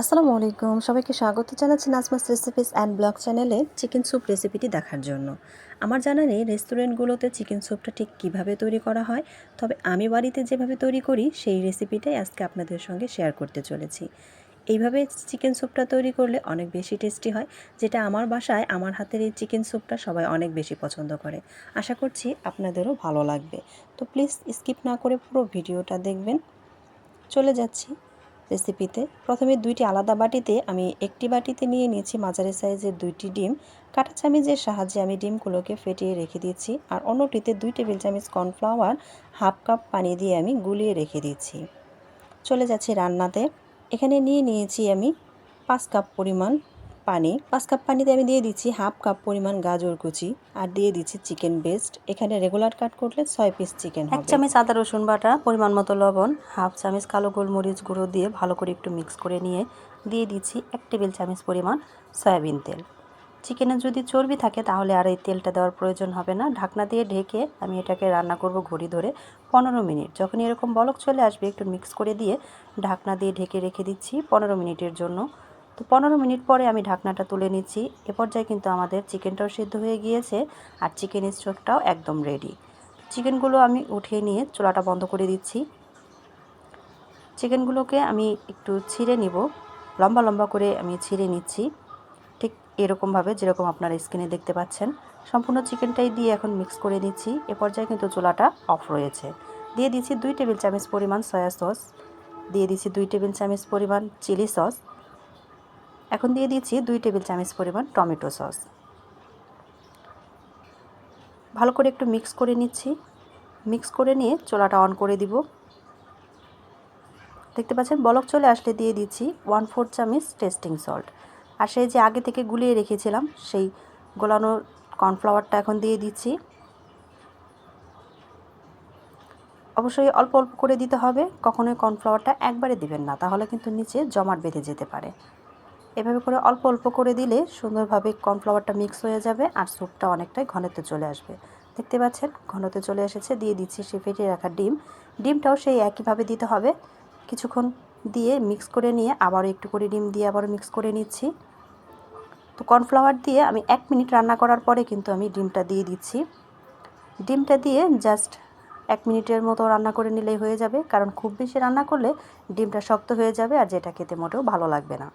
আসসালামু আলাইকুম। সবাইকে স্বাগত জানাচ্ছি নাজমাস রেসিপিস অ্যান্ড ব্লগ চ্যানেলে চিকেন স্যুপ রেসিপিটি দেখার জন্য। আমার জানা নেই রেস্টুরেন্টগুলোতে চিকেন স্যুপটা ঠিক কীভাবে তৈরি করা হয়, তবে আমি বাড়িতে যেভাবে তৈরি করি, সেই রেসিপিটাই আজকে আপনাদের সঙ্গে শেয়ার করতে চলেছি। এইভাবে চিকেন স্যুপটা তৈরি করলে অনেক বেশি টেস্টি হয়, যেটা আমার বাসায়, আমার হাতের এই চিকেন স্যুপটা সবাই অনেক বেশি পছন্দ করে। আশা করছি আপনাদেরও ভালো লাগবে। তো প্লিজ স্কিপ না করে পুরো ভিডিওটা দেখবেন। চলে যাচ্ছি রেসিপিতে। প্রথমে দুইটি আলাদা বাটিতে আমি একটি বাটিতে নিয়ে নিয়েছি মাঝারি সাইজের দুইটি ডিম। কাটা চামিচের সাহায্যে আমি ডিমগুলোকে ফেটিয়ে রেখে দিচ্ছি আর অন্যটিতে দুই টেবিল চামচ কর্নফ্লাওয়ার হাফ কাপ পানি দিয়ে আমি গুলিয়ে রেখে দিচ্ছি চলে যাচ্ছি রান্নাতে। এখানে নিয়ে নিয়েছি আমি পাঁচ কাপ পরিমাণ পানি পাঁচ কাপ পানিতে আমি দিয়ে দিচ্ছি হাফ কাপ পরিমাণ গাজর কুচি আর দিয়ে দিচ্ছি চিকেন বেস্ট। এখানে রেগুলার কাট করলে ছয় পিস চিকেন এক চামচ আদা রসুন বাটা পরিমাণ মতো লবণ হাফ চামচ কালো গোলমরিচ গুঁড়ো দিয়ে ভালো করে একটু মিক্স করে নিয়ে দিয়ে দিচ্ছি এক টেবিল চামচ পরিমাণ সয়াবিন তেল। চিকেনে যদি চর্বি থাকে তাহলে আর এই তেলটা দেওয়ার প্রয়োজন হবে না। ঢাকনা দিয়ে ঢেকে আমি এটাকে রান্না করব ঘড়ি ধরে পনেরো মিনিট। যখন এরকম বলক চলে আসবে একটু মিক্স করে দিয়ে ঢাকনা দিয়ে ঢেকে রেখে দিচ্ছি পনেরো মিনিটের জন্য। তো পনেরো মিনিট পরে আমি ঢাকনাটা তুলে নিচ্ছি। এ পর্যায়ে কিন্তু আমাদের চিকেনটাও সিদ্ধ হয়ে গিয়েছে আর চিকেন স্টোভটাও একদম রেডি চিকেনগুলো আমি উঠিয়ে নিয়ে চুলাটা বন্ধ করে দিচ্ছি। চিকেনগুলোকে আমি একটু ছিঁড়ে নিব। লম্বা লম্বা করে আমি ছিঁড়ে নিচ্ছি। ঠিক এরকমভাবে যেরকম আপনারা স্ক্রিনে দেখতে পাচ্ছেন। সম্পূর্ণ চিকেনটাই দিয়ে এখন মিক্স করে দিচ্ছি এ পর্যায়ে কিন্তু চুলাটা অফ রয়েছে। দিয়ে দিচ্ছি দুই টেবিল চামচ পরিমাণ সয়া সস দিয়ে দিচ্ছি দুই টেবিল চামচ পরিমাণ চিলি সস এখন দিয়ে দিচ্ছি দুই টেবিল চামচ পরিমাণ টমেটো সস। ভালো করে একটু মিক্স করে নিচ্ছি। মিক্স করে নিয়ে চোলাটা অন করে দিব। দেখতে পাচ্ছেন, বলক চলে আসলে দিয়ে দিচ্ছি ওয়ান ফোর চামচ টেস্টিং সল্ট। আর সেই যে আগে থেকে গুলিয়ে রেখেছিলাম, সেই গোলানো কর্নফ্লাওয়ারটা এখন দিয়ে দিচ্ছি। অবশ্যই অল্প অল্প করে দিতে হবে, কখনোই কর্নফ্লাওয়ারটা একবারে দিবেন না, তাহলে কিন্তু নিচে জমাট বেঁধে যেতে পারে। এভাবে করে অল্প অল্প করে দিলে সুন্দরভাবে কর্নফ্লাওয়ারটা মিক্স হয়ে যাবে আর স্যুপটা অনেকটাই ঘনত্বে চলে আসবে। দেখতে পাচ্ছেন ঘনতে চলে এসেছে, দিয়ে দিচ্ছি সে ফেটিয়ে রাখা ডিম। ডিমটাও সেই একইভাবে দিতে হবে। কিছুক্ষণ দিয়ে মিক্স করে নিয়ে আবারও একটু করে ডিম দিয়ে আবারও মিক্স করে নিচ্ছি। তো কর্নফ্লাওয়ার দিয়ে আমি এক মিনিট রান্না করার পরে কিন্তু আমি ডিমটা দিয়ে দিচ্ছি। ডিমটা দিয়ে জাস্ট এক মিনিটের মতো রান্না করে নিলেই হয়ে যাবে, কারণ খুব বেশি রান্না করলে ডিমটা শক্ত হয়ে যাবে আর যেটা খেতে মোটেও ভালো লাগবে না।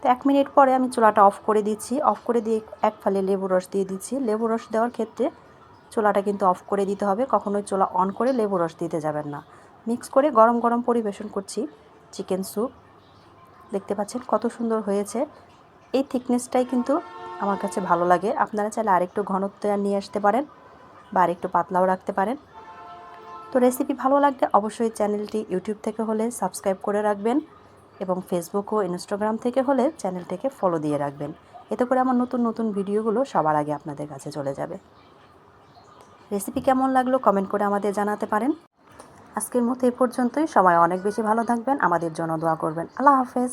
তো এক মিনিট পরে আমি চুলাটা অফ করে দিচ্ছি। অফ করে দিয়ে এক ফালে লেবু রস দিয়ে দিচ্ছি। লেবু রস দেওয়ার ক্ষেত্রে চুলাটা কিন্তু অফ করে দিতে হবে। কখনোই চুলা অন করে লেবু রস দিতে যাবেন না। মিক্স করে গরম গরম পরিবেশন করছি চিকেন স্যুপ। দেখতে পাচ্ছেন কত সুন্দর হয়েছে। এই থিকনেসটাই কিন্তু আমার কাছে ভালো লাগে। আপনারা চাইলে আরেকটু ঘনত্ব নিয়ে আসতে পারেন বা আরেকটু পাতলাও রাখতে পারেন। তো রেসিপি ভালো লাগলে অবশ্যই চ্যানেলটি ইউটিউব থেকে হলে সাবস্ক্রাইব করে রাখবেন। এবং ফেসবুক ও ইনস্টাগ্রাম থেকে হলে চ্যানেলটিকে ফলো দিয়ে রাখবেন। এতে করে আমার নতুন নতুন ভিডিওগুলো সবার আগে আপনাদের কাছে চলে যাবে। রেসিপি কেমন লাগল কমেন্ট করে আমাদের জানাতে পারেন। আজকের মতো এ পর্যন্তই। সবাই অনেক বেশি ভালো থাকবেন। আমাদের জন্য দোয়া করবেন। আল্লাহ হাফেজ।